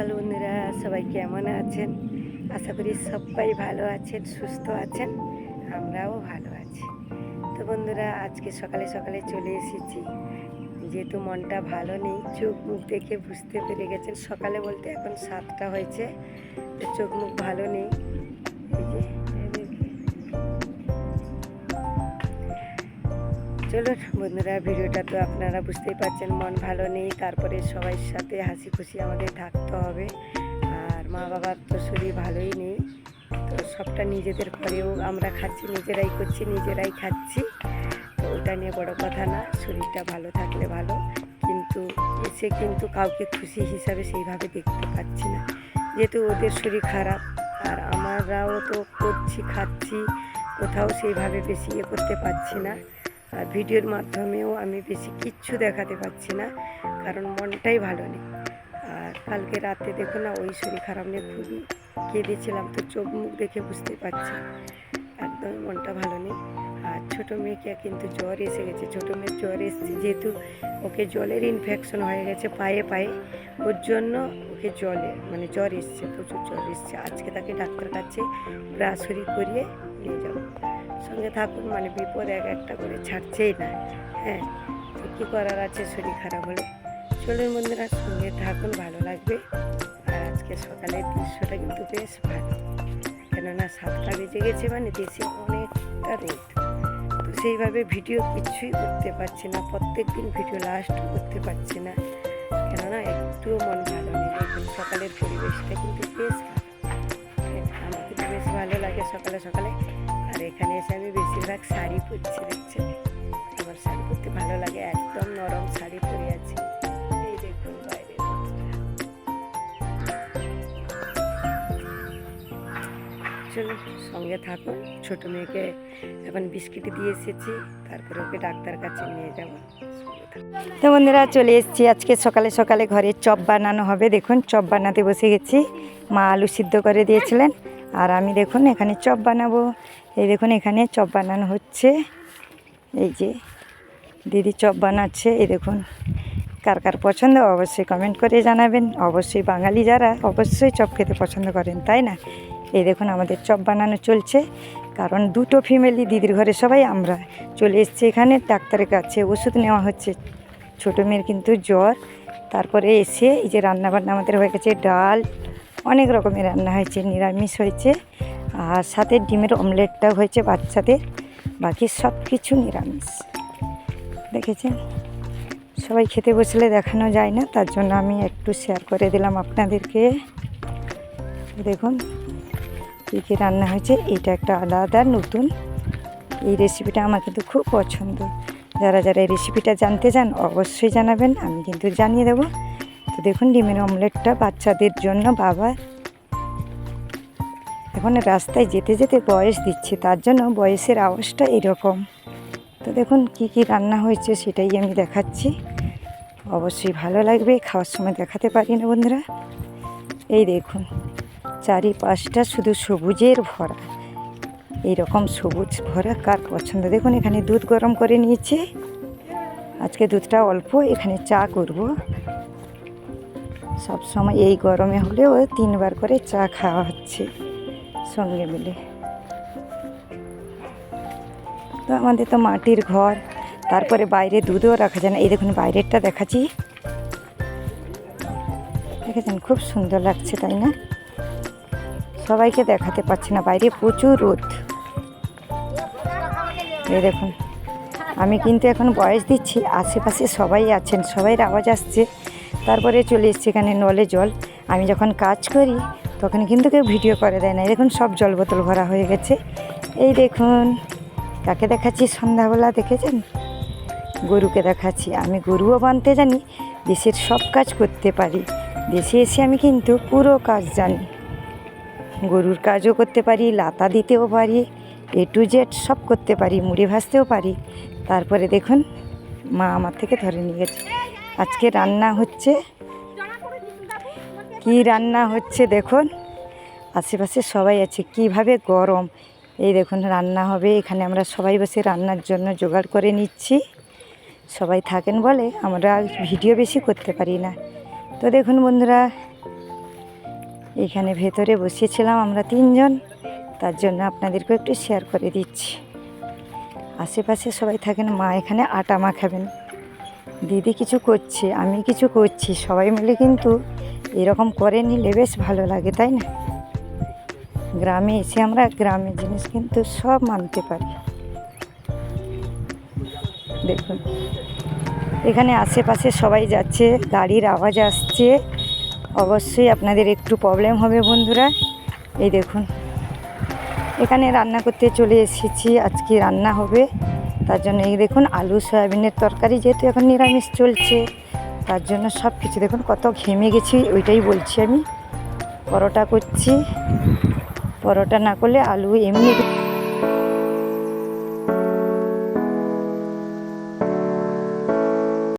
সকাল বন্ধুরা, সবাই কেমন আছেন? আশা করি সবাই ভালো আছেন, সুস্থ আছেন, আমরাও ভালো আছি। তো বন্ধুরা, আজকে সকালে সকালে চলে এসেছি। যেহেতু মনটা ভালো নেই, চোখ মুখ দেখে বুঝতে পেরে গেছেন। সকালে বলতে এখন সাতটা হয়েছে, তো চোখ মুখ ভালো নেই। এই যে চলুন, বন্ধুরা, ভিডিওটা তো আপনারা বুঝতেই পারছেন, মন ভালো নেই, তারপরে সবাই সাথে হাসি খুশি আমাদের থাকতে হবে। আর মা বাবার তো শরীর ভালোই নেই, তো সবটা নিজেদের ঘরেও আমরা খাচ্ছি, নিজেরাই করছি, নিজেরাই খাচ্ছি। তো ওটা নিয়ে বড় কথা না, শরীরটা ভালো থাকলে ভালো, কিন্তু এসে কিন্তু কাউকে খুশি হিসাবে সেইভাবে দেখতে পাচ্ছি না। যেহেতু ওদের শরীর খারাপ, আর আমরাও তো করছি, খাচ্ছি, কোথাও সেইভাবে বেশি ইয়ে করতে পারছি না। ভিডিওর মাধ্যমেও আমি বেশি কিচ্ছু দেখাতে পারছি না, কারণ মনটাই ভালো নেই। আর কালকে রাতে দেখো না, ওই শরীর খারাপ নিয়ে খুবই কেঁদেছিলাম, তো চোখ মুখ দেখে বুঝতে পারছি। একদম মনটা ভালো নেই। আর ছোটো মেয়েকে কিন্তু জ্বর এসে গেছে, ছোটো মেয়ের জ্বর এসেছে যেহেতু ওকে জলের ইনফেকশন হয়ে গেছে পায়ে পায়ে, ওর জন্য ওকে জলে মানে জ্বর এসছে, প্রচুর জ্বর এসছে। আজকে তাকে ডাক্তার কাছে ব্রাসরি করিয়ে নিয়ে যাব। সঙ্গে থাকুন মানে বিপদ এক একটা করে ছাড়ছেই না। হ্যাঁ তো কী করার আছে? শরীর খারাপ হলে চলুন বন্ধুরা সঙ্গে থাকুন ভালো লাগবে। আর আজকে সকালের দৃশ্যটা কিন্তু বেশ ভালো। কেননা সাতটা বেজে গেছে মানে দেশে অনেকটা রোদ তো সেইভাবে ভিডিও কিছুই করতে পারছি না প্রত্যেক দিন ভিডিও লাস্ট করতে পারছি না। কেননা একটুও মন ভালো নেই এখন সকালের পরিবেশটা কিন্তু বেশ ভালো। হ্যাঁ, আমার কিন্তু বেশ ভালো লাগে সকালে সকালে। আর এখানে এসে আমি বেশিরভাগ শাড়ি পরছি, দেখছেন? আমার শাড়ি পরতে ভালো লাগে, একদম নরম শাড়ি পরে আছি। এই দেখুন বাইরে। চলুন, সঙ্গে থাকুন। ছোট মেয়েকে এখন বিস্কিট দিয়ে এসেছি, তারপরে ওকে ডাক্তার কাছে নিয়ে যাব। তো বন্ধুরা, চলে এসেছি আজকে সকালে সকালে ঘরে চপ বানানো হবে। দেখুন, চপ বানাতে বসে গেছি। মা আলু সিদ্ধ করে দিয়েছিলেন। আর আমি দেখুন, এখানে চপ বানাবো। এই দেখুন, এখানে চপ বানানো হচ্ছে। এই যে দিদি চপ বানাচ্ছে, এই দেখুন। কার কার পছন্দ, অবশ্যই কমেন্ট করে জানাবেন। অবশ্যই বাঙালি যারা, অবশ্যই চপ খেতে পছন্দ করেন, তাই না? এই দেখুন, আমাদের চপ বানানো চলছে। কারণ দুটো ফ্যামিলি, দিদির ঘরে সবাই, আমরা চলে এসেছি এখানে। ডাক্তারের কাছে ওষুধ নেওয়া হচ্ছে। ছোটো মেয়ের কিন্তু জ্বর। তারপরে এসে এই যে রান্নাবান্না আমাদের হয়ে গেছে, ডাল। অনেক রকমের রান্না হয়েছে, নিরামিষ হয়েছে। আর সাথে ডিমের অমলেটটা হয়েছে বাচ্চাদের। বাকি সব কিছু নিরামিষ। দেখেছেন? সবাই খেতে বসলে দেখানো যায় না, তার জন্য আমি একটু শেয়ার করে দিলাম আপনাদেরকে। দেখুন, কী কী রান্না হয়েছে। এটা একটা আলাদা, নতুন। এই রেসিপিটা আমার কিন্তু খুব পছন্দ। যারা যারা এই রেসিপিটা জানতে চান, অবশ্যই জানাবেন, আমি কিন্তু জানিয়ে দেবো। তো দেখুন, ডিমের অমলেটটা বাচ্চাদের জন্য বাবা এখন রাস্তায় যেতে যেতে বয়স দিচ্ছে, তার জন্য বয়সের আওয়াজটা এরকম। তো দেখুন কি কি রান্না হয়েছে সেটাই আমি দেখাচ্ছি। অবশ্যই ভালো লাগবে, খাওয়ার সময় দেখাতে পারি না বন্ধুরা। এই দেখুন, চারিপাশটা শুধু সবুজের ভরা। এইরকম সবুজ ভরা, কার পছন্দ? দেখুন এখানে দুধ গরম করে নিয়েছে। আজকে দুধটা অল্প, এখানে চা করব। সব সময় এই গরমে হলেও তিনবার করে চা খাওয়া হচ্ছে। সঙ্গে মিলে। তো আমাদের তো মাটির ঘর, তারপরে বাইরে দুধও রাখা যায় না। এই দেখুন, বাইরেরটা দেখাচ্ছি। দেখেছেন, খুব সুন্দর লাগছে, তাই না? সবাইকে দেখাতে পারছি না, বাইরে প্রচুর রোদ। এই দেখুন, আমি কিন্তু এখন বয়স দিচ্ছি, আশেপাশে সবাই আছেন, সবাইয়ের আওয়াজ আসছে। তারপরে চলে এসছে এখানে নলে জল। আমি যখন কাজ করি তখন কিন্তু কেউ ভিডিও করে দেয় না। দেখুন, সব জল বোতল ভরা হয়ে গেছে। এই দেখুন, কাকে দেখাচ্ছি? সন্ধ্যাবেলা দেখেছেন? গরুকে দেখাচ্ছি। আমি গরুও বানতে জানি, দেশের সব কাজ করতে পারি। দেশে এসে আমি কিন্তু পুরো কাজ জানি। গরুর কাজও করতে পারি, লাতা দিতেও পারি এ টু জেড সব করতে পারি, মুড়ি ভাজতেও পারি। তারপরে দেখুন, মা আমার থেকে ধরে নিয়ে গেছে। আজকে রান্না হচ্ছে কি রান্না হচ্ছে দেখুন? আশেপাশে সবাই আছে, কীভাবে গরম? এই দেখুন, রান্না হবে। এখানে আমরা সবাই বসে রান্নার জন্য জোগাড় করে নিচ্ছি। সবাই থাকেন বলে আমরা ভিডিও বেশি করতে পারি না। তো দেখুন বন্ধুরা, এখানে ভেতরে বসেছিলাম আমরা তিনজন। তার জন্য আপনাদেরকে একটু শেয়ার করে দিচ্ছি। আশেপাশে সবাই থাকেন, মা এখানে আটা মাখাবেন। দিদি কিছু করছে, আমি কিছু করছি, সবাই মিলে কিন্তু এরকম করে নিলে বেশ ভালো লাগে, তাই না? গ্রামে এসে আমরা গ্রামের জিনিস কিন্তু সব মানতে পারি। দেখুন, এখানে আশেপাশে সবাই যাচ্ছে, গাড়ির আওয়াজ আসছে, অবশ্যই আপনাদের একটু প্রবলেম হবে বন্ধুরা। এই দেখুন, এখানে রান্না করতে চলে এসেছি, আজকে রান্না হবে তার জন্য এই দেখুন আলু, সয়াবিনের তরকারি যেহেতু এখন নিরামিষ চলছে, তার জন্য সব কিছু দেখুন কত ঘেমে গেছি, ওইটাই বলছি আমি। পরোটা করছি। পরোটা না করলে আলু এমনি